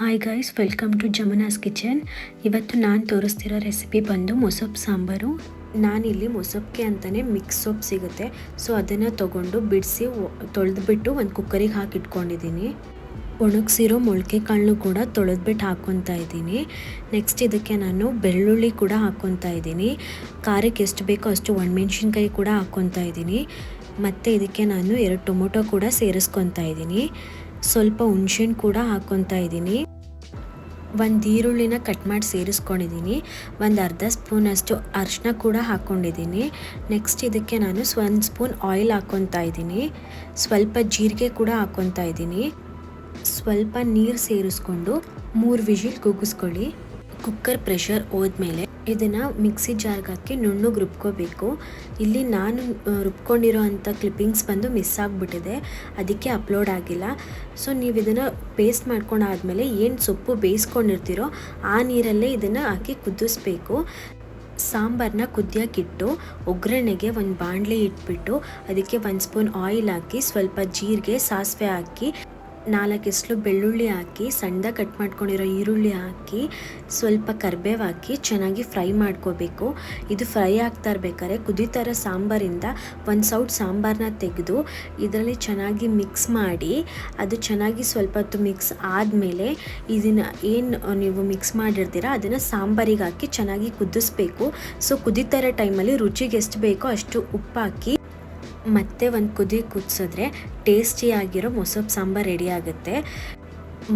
Hi guys welcome to Jamuna's kitchen ಇವತ್ತು ನಾನು ತೋರಿಸ್ತಿರೋ recipe ಬಂದು ಮೊಸಪ್ ಸಾಂಬಾರು. ನಾನಿಲ್ಲಿ ಮೊಸಪ್ಗೆ ಅಂತಲೇ ಮಿಕ್ಸ್ ಸೊಪ್ಪು ಸಿಗುತ್ತೆ. ಸೊ ಅದನ್ನು ತೊಗೊಂಡು ಬಿಡಿಸಿ ತೊಳೆದ್ಬಿಟ್ಟು ಒಂದು ಕುಕ್ಕರಿಗೆ ಹಾಕಿಟ್ಕೊಂಡಿದ್ದೀನಿ. ಒಣಗಿಸಿರೋ ಮೊಳಕೆ ಕಾಳನ್ನು ಕೂಡ ತೊಳೆದ್ಬಿಟ್ಟು ಹಾಕ್ಕೊತಾ ಇದ್ದೀನಿ. ನೆಕ್ಸ್ಟ್ ಇದಕ್ಕೆ ನಾನು ಬೆಳ್ಳುಳ್ಳಿ ಕೂಡ ಹಾಕ್ಕೊತಾ ಇದ್ದೀನಿ. ಖಾರಕ್ಕೆ ಎಷ್ಟು ಬೇಕೋ ಅಷ್ಟು ಒಣಮೆಣ್ಸಿನ್ಕಾಯಿ ಕೂಡ ಹಾಕ್ಕೊತಾ ಇದ್ದೀನಿ. ಮತ್ತು ಇದಕ್ಕೆ ನಾನು ಎರಡು ಟೊಮೊಟೊ ಕೂಡ ಸೇರಿಸ್ಕೊತಾ ಇದ್ದೀನಿ. ಸ್ವಲ್ಪ ಹುಣ್ಸೆಹಣ್ಣು ಕೂಡ ಹಾಕ್ಕೊತಾ ಇದ್ದೀನಿ. ಒಂದು ಈರುಳ್ಳಿನ ಕಟ್ ಮಾಡಿ ಸೇರಿಸ್ಕೊಂಡಿದ್ದೀನಿ. ಒಂದು ಅರ್ಧ ಸ್ಪೂನಷ್ಟು ಅರಿಶಿನ ಕೂಡ ಹಾಕ್ಕೊಂಡಿದ್ದೀನಿ. ನೆಕ್ಸ್ಟ್ ಇದಕ್ಕೆ ನಾನು ಒಂದು ಸ್ಪೂನ್ ಆಯಿಲ್ ಹಾಕ್ಕೊತಾ ಇದ್ದೀನಿ. ಸ್ವಲ್ಪ ಜೀರಿಗೆ ಕೂಡ ಹಾಕ್ಕೊತಾ ಇದ್ದೀನಿ. ಸ್ವಲ್ಪ ನೀರು ಸೇರಿಸ್ಕೊಂಡು ಮೂರು ವಿಜಿಲ್ ಕುಗ್ಗಿಸ್ಕೊಳ್ಳಿ. ಕುಕ್ಕರ್ ಪ್ರೆಷರ್ ಹೋದ್ಮೇಲೆ ಇದನ್ನು ಮಿಕ್ಸಿ ಜಾರ್ಗೆ ಹಾಕಿ ನುಣ್ಣಗೆ ರುಬ್ಕೋಬೇಕು. ಇಲ್ಲಿ ನಾನು ರುಬ್ಕೊಂಡಿರೋ ಅಂಥ ಕ್ಲಿಪ್ಪಿಂಗ್ಸ್ ಬಂದು ಮಿಸ್ ಆಗಿಬಿಟ್ಟಿದೆ. ಅದಕ್ಕೆ ಅಪ್ಲೋಡ್ ಆಗಿಲ್ಲ. ಸೊ, ನೀವು ಇದನ್ನು ಪೇಸ್ಟ್ ಮಾಡ್ಕೊಂಡಾದ್ಮೇಲೆ ಏನು ಸೊಪ್ಪು ಬೇಯಿಸ್ಕೊಂಡಿರ್ತೀರೋ ಆ ನೀರಲ್ಲೇ ಇದನ್ನು ಹಾಕಿ ಕುದಿಸ್ಬೇಕು. ಸಾಂಬಾರನ್ನ ಕುದಿಯೋಕ್ಕಿಟ್ಟು ಒಗ್ಗರಣೆಗೆ ಒಂದು ಬಾಣಲೆ ಇಟ್ಬಿಟ್ಟು, ಅದಕ್ಕೆ ಒಂದು ಸ್ಪೂನ್ ಆಯಿಲ್ ಹಾಕಿ ಸ್ವಲ್ಪ ಜೀರಿಗೆ, ಸಾಸಿವೆ ಹಾಕಿ ನಾಲ್ಕು ಎಸ್ಲು ಬೆಳ್ಳುಳ್ಳಿ ಹಾಕಿ, ಸಣ್ಣದಾಗಿ ಕಟ್ ಮಾಡ್ಕೊಂಡಿರೋ ಈರುಳ್ಳಿ ಹಾಕಿ, ಸ್ವಲ್ಪ ಕರ್ಬೇವು ಹಾಕಿ ಚೆನ್ನಾಗಿ ಫ್ರೈ ಮಾಡ್ಕೋಬೇಕು. ಇದು ಫ್ರೈ ಆಗ್ತಾ ಇರಬೇಕಾದ್ರೆ ಕುದಿತರ ಸಾಂಬಾರಿಂದ ಒಂದು ಸೌಟ್ ಸಾಂಬಾರನ್ನ ತೆಗೆದು ಇದರಲ್ಲಿ ಚೆನ್ನಾಗಿ ಮಿಕ್ಸ್ ಮಾಡಿ, ಅದು ಚೆನ್ನಾಗಿ ಸ್ವಲ್ಪ ಹೊತ್ತು ಮಿಕ್ಸ್ ಆದಮೇಲೆ ಇದನ್ನು ಏನು ನೀವು ಮಿಕ್ಸ್ ಮಾಡಿರ್ತೀರ ಅದನ್ನು ಸಾಂಬಾರಿಗೆ ಹಾಕಿ ಚೆನ್ನಾಗಿ ಕುದಿಸ್ಬೇಕು. ಸೊ ಕುದೀತಾ ಇರೋ ಟೈಮಲ್ಲಿ ರುಚಿಗೆ ಎಷ್ಟು ಬೇಕೋ ಅಷ್ಟು ಉಪ್ಪು ಹಾಕಿ ಮತ್ತೆ ಒಂದು ಕುದಿ ಕುದಿಸಿದ್ರೆ ಟೇಸ್ಟಿಯಾಗಿರೋ ಮೊಸಪ್ಪು ಸಾಂಬಾರು ರೆಡಿ ಆಗುತ್ತೆ.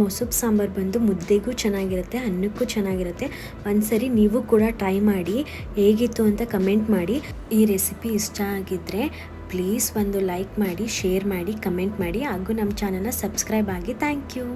ಮೊಸಪ್ಪು ಸಾಂಬಾರು ಬಂದು ಮುದ್ದೆಗೂ ಚೆನ್ನಾಗಿರುತ್ತೆ, ಅನ್ನಕ್ಕೂ ಚೆನ್ನಾಗಿರುತ್ತೆ. ಒಂದ್ಸರಿ ನೀವು ಕೂಡ ಟ್ರೈ ಮಾಡಿ, ಹೇಗಿತ್ತು ಅಂತ ಕಮೆಂಟ್ ಮಾಡಿ. ಈ ರೆಸಿಪಿ ಇಷ್ಟ ಆಗಿದ್ದರೆ ಪ್ಲೀಸ್ ಒಂದು ಲೈಕ್ ಮಾಡಿ ಶೇರ್ ಮಾಡಿ ಕಮೆಂಟ್ ಮಾಡಿ. ಹಾಗೂ ನಮ್ಮ ಚಾನಲ್ನ ಸಬ್ಸ್ಕ್ರೈಬ್ ಆಗಿ ಥ್ಯಾಂಕ್ ಯು